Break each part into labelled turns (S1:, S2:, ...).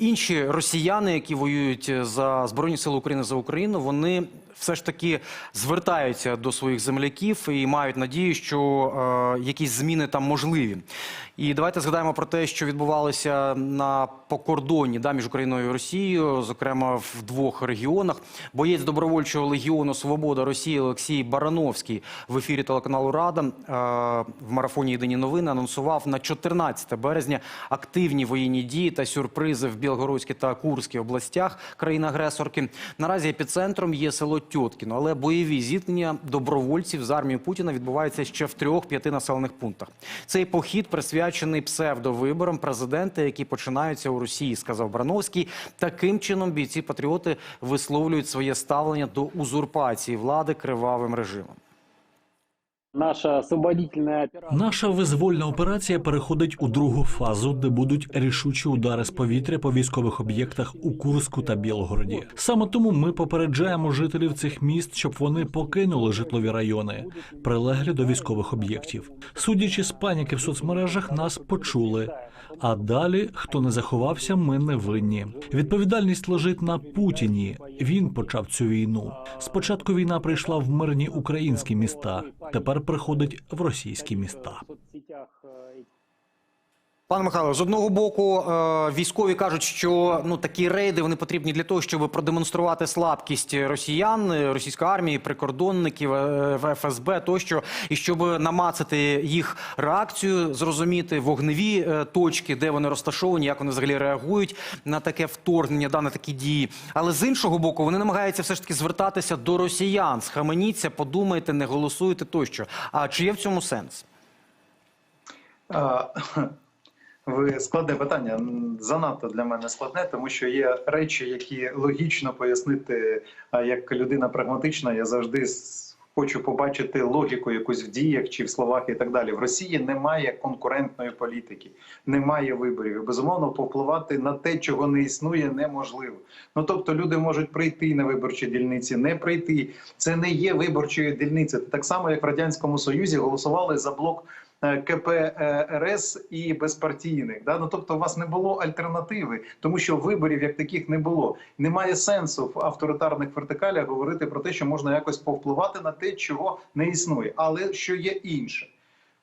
S1: інші росіяни, які воюють за збройні сили України за Україну, вони все ж таки звертаються до своїх земляків і мають надію, що е, якісь зміни там можливі. І давайте згадаємо про те, що відбувалося на покордоні да, між Україною і Росією, зокрема в двох регіонах. Боєць добровольчого легіону Свобода Росії Олексій Барановський в ефірі телеканалу Рада е, в марафоні Єдині новини анонсував на 14 березня активні воєнні дії та сюрпризи в Білгородській та Курській областях країни-агресорки. Наразі епіцентром є село Тьоткіно, але бойові зіткнення добровольців з армії Путіна відбуваються ще в трьох-п'яти населених пунктах. Цей похід присвячений псевдовиборам президента, які починаються у Росії, сказав Брановський. Таким чином бійці патріоти висловлюють своє ставлення до узурпації влади кривавим режимом.
S2: Наша освободительная операция.
S3: Наша визвольна операція переходить у другу фазу, де будуть рішучі удари з повітря по військових об'єктах у Курську та Білгороді. Саме тому ми попереджаємо жителів цих міст, щоб вони покинули житлові райони, прилеглі до військових об'єктів. Судячи з паніки в соцмережах, нас почули. А далі, хто не заховався, ми не винні. Відповідальність лежить на Путіні. Він почав цю війну. Спочатку війна прийшла в мирні українські міста. Тепер приходить в російські міста.
S1: Пане Михайло, з одного боку, е, військові кажуть, що ну такі рейди вони потрібні для того, щоб продемонструвати слабкість росіян, е, російської армії, прикордонників, е, ФСБ тощо, і щоб намацати їх реакцію, зрозуміти вогневі точки, де вони розташовані, як вони взагалі реагують на таке вторгнення, да, на такі дії. Але з іншого боку, вони намагаються все ж таки звертатися до росіян. Схаменіться, подумайте, не голосуйте тощо. А чи є в цьому сенс?
S4: Ви складне питання. Занадто для мене складне, тому що є речі, які логічно пояснити. А як людина прагматична, я завжди хочу побачити логіку якусь в діях чи в словах і так далі. В Росії немає конкурентної політики, немає виборів. Безумовно, повпливати на те, чого не існує, неможливо. Ну тобто, люди можуть прийти на виборчі дільниці, не прийти. Це не є виборчою дільницею. Так само, як в радянському союзі голосували за блок. Е, КПРС і безпартійних. Да? Ну, тобто, у вас не було альтернативи, тому що виборів як таких не було. Немає сенсу в авторитарних вертикалях говорити про те, що можна якось повпливати на те, чого не існує, але що є інше.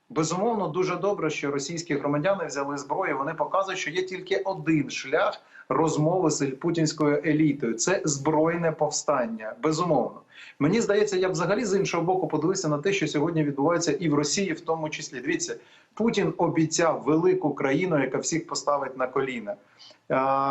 S4: Безумовно, дуже добре, що російські громадяни взяли зброю. Вони показують, що є тільки один шлях розмови з путінською елітою це збройне повстання. Безумовно. Мені здається, я взагалі з іншого боку подивився на те, що сьогодні відбувається і в Росії, в тому числі. Дивіться, Путін обіцяв велику країну, яка всіх поставить на коліна.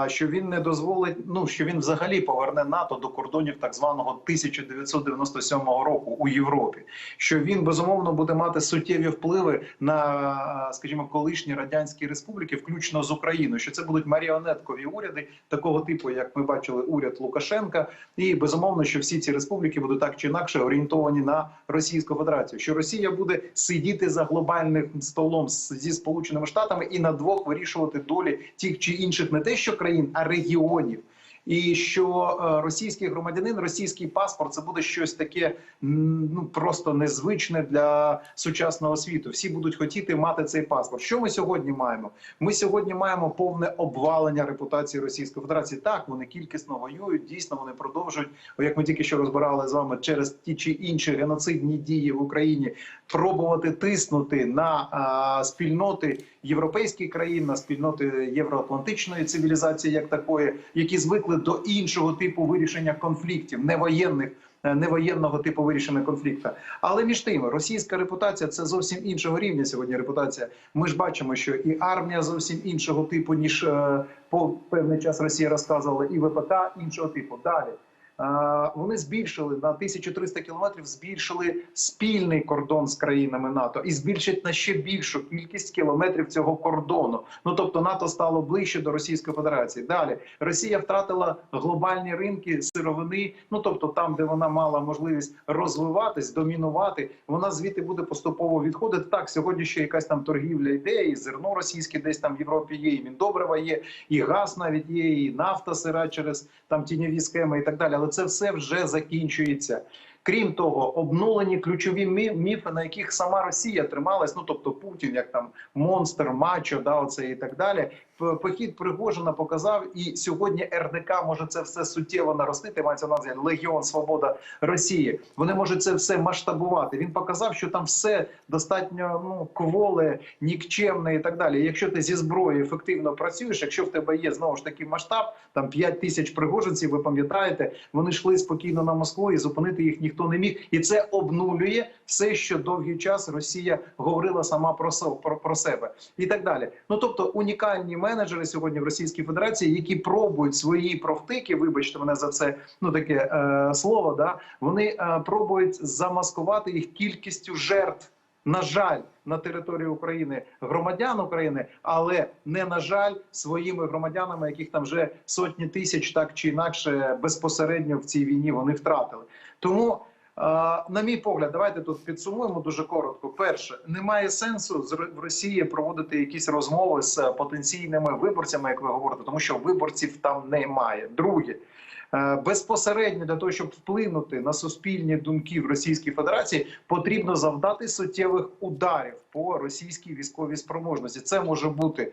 S4: Що він не дозволить, ну що він взагалі поверне НАТО до кордонів так званого 1997 року у Європі. Що він безумовно буде мати суттєві впливи на, скажімо, колишні радянські республіки, включно з Україною. Що це будуть маріонеткові уряди такого типу, як ми бачили, уряд Лукашенка, і безумовно, що всі ці республіки будуть так чи інакше орієнтовані на Російську Федерацію. Що Росія буде сидіти за глобальним столом зі Сполученими Штатами і на двох вирішувати долі тих чи інших не те, що країн, а регіонів. І що е, російський громадянин, російський паспорт це буде щось таке ну просто незвичне для сучасного світу. Всі будуть хотіти мати цей паспорт. Що ми сьогодні маємо? Ми сьогодні маємо повне обвалення репутації Російської Федерації. Так, вони кількісно воюють. Дійсно, вони продовжують, як ми тільки що розбирали з вами через ті чи інші геноцидні дії в Україні, пробувати тиснути на а, спільноти європейських країн, на спільноти євроатлантичної цивілізації, як такої, які звикли до іншого типу вирішення конфліктів, не воєнних. Не воєнного типу вирішення конфлікту, але між тим, російська репутація це зовсім іншого рівня. Сьогодні репутація. Ми ж бачимо, що і армія зовсім іншого типу, ніж е, по певний час Росія розказувала, і ВПК іншого типу. Далі Е, вони збільшили на 1300 кілометрів, збільшили спільний кордон з країнами НАТО і збільшать на ще більшу кількість кілометрів цього кордону. Ну тобто НАТО стало ближче до Російської Федерації. Далі Росія втратила глобальні ринки сировини. Ну тобто, там, де вона мала можливість розвиватись, домінувати, вона звідти буде поступово відходити. Так, сьогодні ще якась там торгівля йде, і зерно російське десь там в Європі є, і міндобрива є, і газ навіть є, і нафта сира через там тіньові схеми і так далі. Але це все вже закінчується. Крім того, обнулені ключові мі- міфи, на яких сама Росія трималась. Ну тобто Путін, як там монстр, мачо, да, оце і так далі. похід Пригожина показав, і сьогодні РДК може це все суттєво наростити. Мається на увазі Легіон Свобода Росії. Вони можуть це все масштабувати. Він показав, що там все достатньо ну кволе, нікчемне і так далі. Якщо ти зі зброєю ефективно працюєш, якщо в тебе є знову ж таки масштаб, там 5 тисяч пригожинців, ви пам'ятаєте, вони йшли спокійно на Москву і зупинити їх ніхто не міг. І це обнулює все, що довгий час Росія говорила сама про, про, про себе і так далі. Ну тобто унікальні менеджери сьогодні в Російській Федерації, які пробують свої профтики, вибачте мене за це, ну таке е, слово, да вони е, пробують замаскувати їх кількістю жертв. На жаль, на території України громадян України, але не на жаль своїми громадянами, яких там вже сотні тисяч, так чи інакше безпосередньо в цій війні вони втратили. Тому, е, на мій погляд, давайте тут підсумуємо дуже коротко. Перше, немає сенсу в Росії проводити якісь розмови з потенційними виборцями, як ви говорите, тому що виборців там немає. Друге. Е, Безпосередньо для того, щоб вплинути на суспільні думки в Російській Федерації, потрібно завдати суттєвих ударів по російській військовій спроможності. Це може бути, е,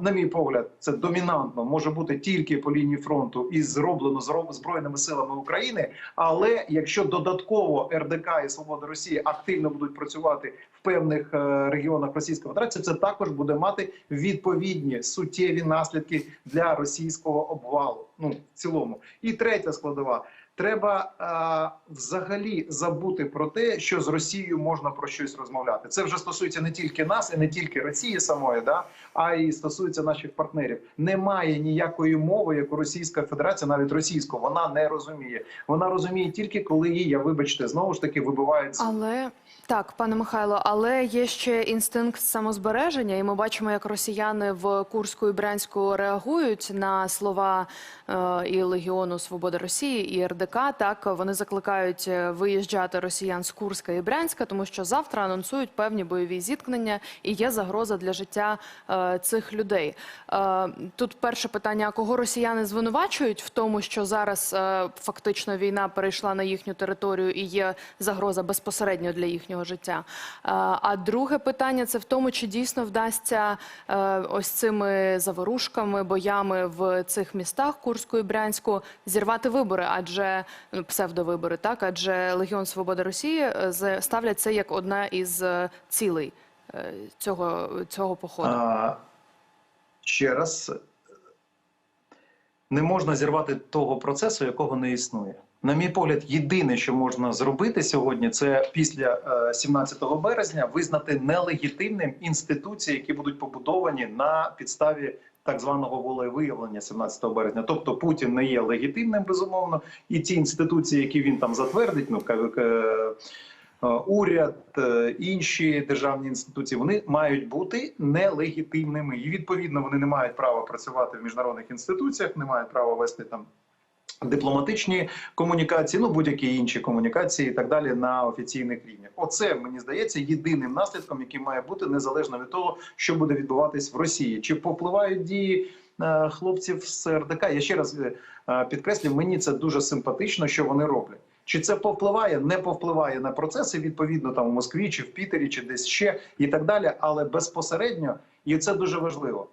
S4: на мій погляд, це домінантно може бути тільки по лінії фронту і зроблено зро- збройними силами України. Але якщо додатково РДК і Свобода Росії активно будуть працювати певних е, регіонах Російської Федерації, це також буде мати відповідні суттєві наслідки для російського обвалу. Ну в цілому, і третя складова. Треба е, взагалі забути про те, що з Росією можна про щось розмовляти. Це вже стосується не тільки нас, і не тільки Росії самої, да а й стосується наших партнерів. Немає ніякої мови, яку Російська Федерація, навіть російську, вона не розуміє. Вона розуміє тільки коли її, я вибачте, знову ж таки вибивають
S5: Але так, пане Михайло, але є ще інстинкт самозбереження, і ми бачимо, як росіяни в Курську і Брянську реагують на слова е, і Легіону Свободи Росії, і РДК. Так вони закликають е, виїжджати росіян з Курська і Брянська, тому що завтра анонсують певні бойові зіткнення і є загроза для життя е, цих людей. Е, тут перше питання: а кого росіяни звинувачують в тому, що зараз е, фактично війна перейшла на їхню територію і є загроза безпосередньо для їхнього життя. Е, А друге питання це в тому, чи дійсно вдасться е, ось цими заворушками, боями в цих містах Курську і Брянську зірвати вибори, адже ну, псевдовибори, так адже Легіон Свободи Росії е, ставлять це як одна із е, цілей е, цього, цього походу.
S4: А, ще раз, не можна зірвати того процесу, якого не існує. На мій погляд, єдине, що можна зробити сьогодні, це після е, 17 березня визнати нелегітимним інституції, які будуть побудовані на підставі так званого волевиявлення 17 березня. Тобто Путін не є легітимним, безумовно, і ті інституції, які він там затвердить, ну е, уряд, е, інші державні інституції, вони мають бути нелегітимними. І відповідно вони не мають права працювати в міжнародних інституціях, не мають права вести там. Дипломатичні комунікації, ну будь-які інші комунікації і так далі на офіційних рівнях. Оце мені здається єдиним наслідком, який має бути незалежно від того, що буде відбуватись в Росії. Чи повпливають дії е, хлопців з РДК? Я ще раз е, підкреслю, мені це дуже симпатично, що вони роблять. Чи це повпливає? Не повпливає на процеси відповідно там у Москві, чи в Пітері, чи десь ще і так далі, але безпосередньо, і це дуже важливо.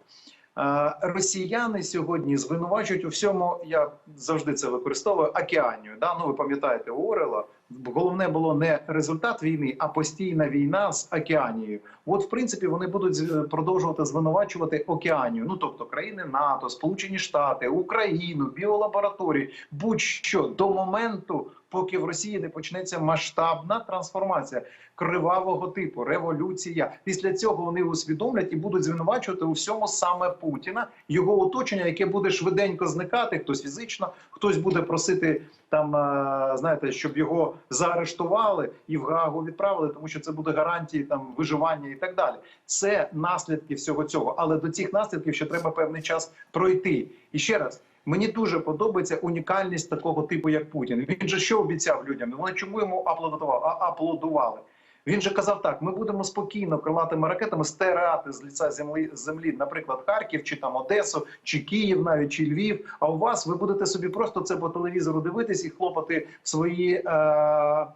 S4: Е, Росіяни сьогодні звинувачують у всьому. Я завжди це використовую океанію. Да? Ну ви пам'ятаєте Орела. Головне було не результат війни, а постійна війна з океанією. От, в принципі, вони будуть продовжувати звинувачувати океанію. Ну тобто країни НАТО, Сполучені Штати, Україну, біолабораторії, будь-що до моменту, поки в Росії не почнеться масштабна трансформація кривавого типу, революція. Після цього вони усвідомлять і будуть звинувачувати у всьому саме Путіна, його оточення, яке буде швиденько зникати. Хтось фізично, хтось буде просити там, е, знаєте, щоб його заарештували і в Гаагу відправили, тому що це буде гарантії там виживання і так далі. Це наслідки всього цього. Але до цих наслідків ще треба певний час пройти. І ще раз. Мені дуже подобається унікальність такого типу, як Путін. Він же що обіцяв людям? Вони чому йому аплодували? Аплодували? Він же казав так: ми будемо спокійно крилатими ракетами стирати з лиця землі землі, наприклад, Харків, чи там Одесу, чи Київ, навіть чи Львів. А у вас ви будете собі просто це по телевізору дивитись і хлопати в свої е,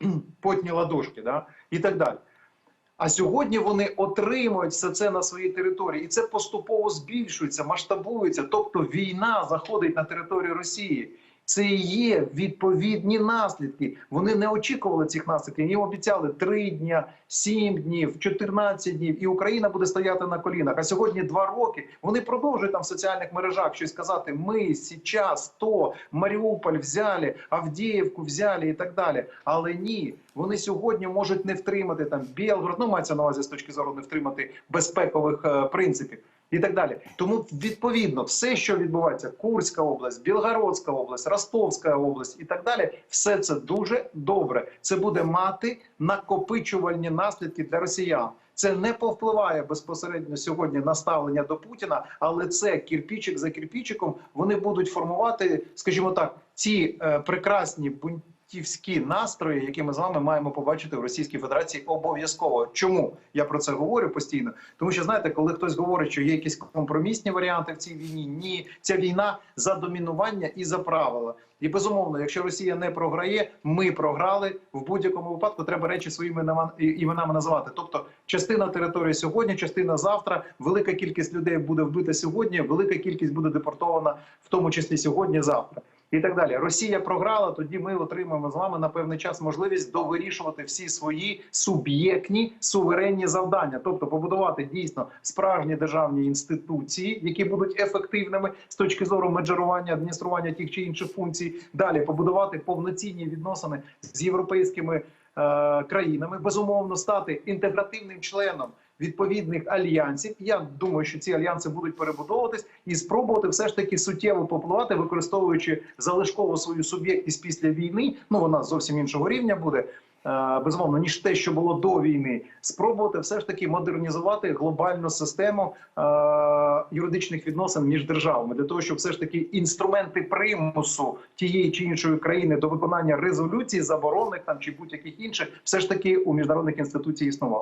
S4: потні ладошки, да? і так далі. А сьогодні вони отримують все це на своїй території, і це поступово збільшується, масштабується. Тобто війна заходить на територію Росії. Це і є відповідні наслідки. Вони не очікували цих наслідків. Їм обіцяли 3 дня, 7 днів, 14 днів, і Україна буде стояти на колінах. А сьогодні 2 роки. Вони продовжують там в соціальних мережах щось казати. Ми зараз то Маріуполь взяли, Авдіївку взяли і так далі. Але ні, вони сьогодні можуть не втримати там Білгород, ну мається на увазі з точки зору не втримати безпекових е, принципів. І так далі, тому відповідно все, що відбувається, Курська область, Білгородська область, Ростовська область і так далі, все це дуже добре. Це буде мати накопичувальні наслідки для росіян. Це не повпливає безпосередньо сьогодні на ставлення до Путіна, але це кірпічик за кірпічиком вони будуть формувати, скажімо так, ці е, прекрасні бунтівські настрої, які ми з вами маємо побачити в Російській Федерації обов'язково. Чому я про це говорю постійно? Тому що знаєте, коли хтось говорить, що є якісь компромісні варіанти в цій війні, ні, ця війна за домінування і за правила. І безумовно, якщо Росія не програє, ми програли в будь-якому випадку. Треба речі своїми іменами називати. Тобто, частина території сьогодні, частина завтра. Велика кількість людей буде вбита сьогодні. Велика кількість буде депортована, в тому числі сьогодні, завтра. І так далі. Росія програла. Тоді ми отримаємо з вами на певний час можливість довирішувати всі свої суб'єктні суверенні завдання, тобто побудувати дійсно справжні державні інституції, які будуть ефективними з точки зору менеджерування, адміністрування тих чи інших функцій. Далі побудувати повноцінні відносини з європейськими е, країнами, безумовно стати інтегративним членом відповідних альянсів. Я думаю, що ці альянси будуть перебудовуватись і спробувати все ж таки суттєво попливати, використовуючи залишково свою суб'єктність після війни. Ну вона зовсім іншого рівня буде. е, Безумовно, ніж те, що було до війни, спробувати все ж таки модернізувати глобальну систему е, юридичних відносин між державами для того, щоб все ж таки інструменти примусу тієї чи іншої країни до виконання резолюцій, заборонних там чи будь-яких інших, все ж таки у міжнародних інституцій існували.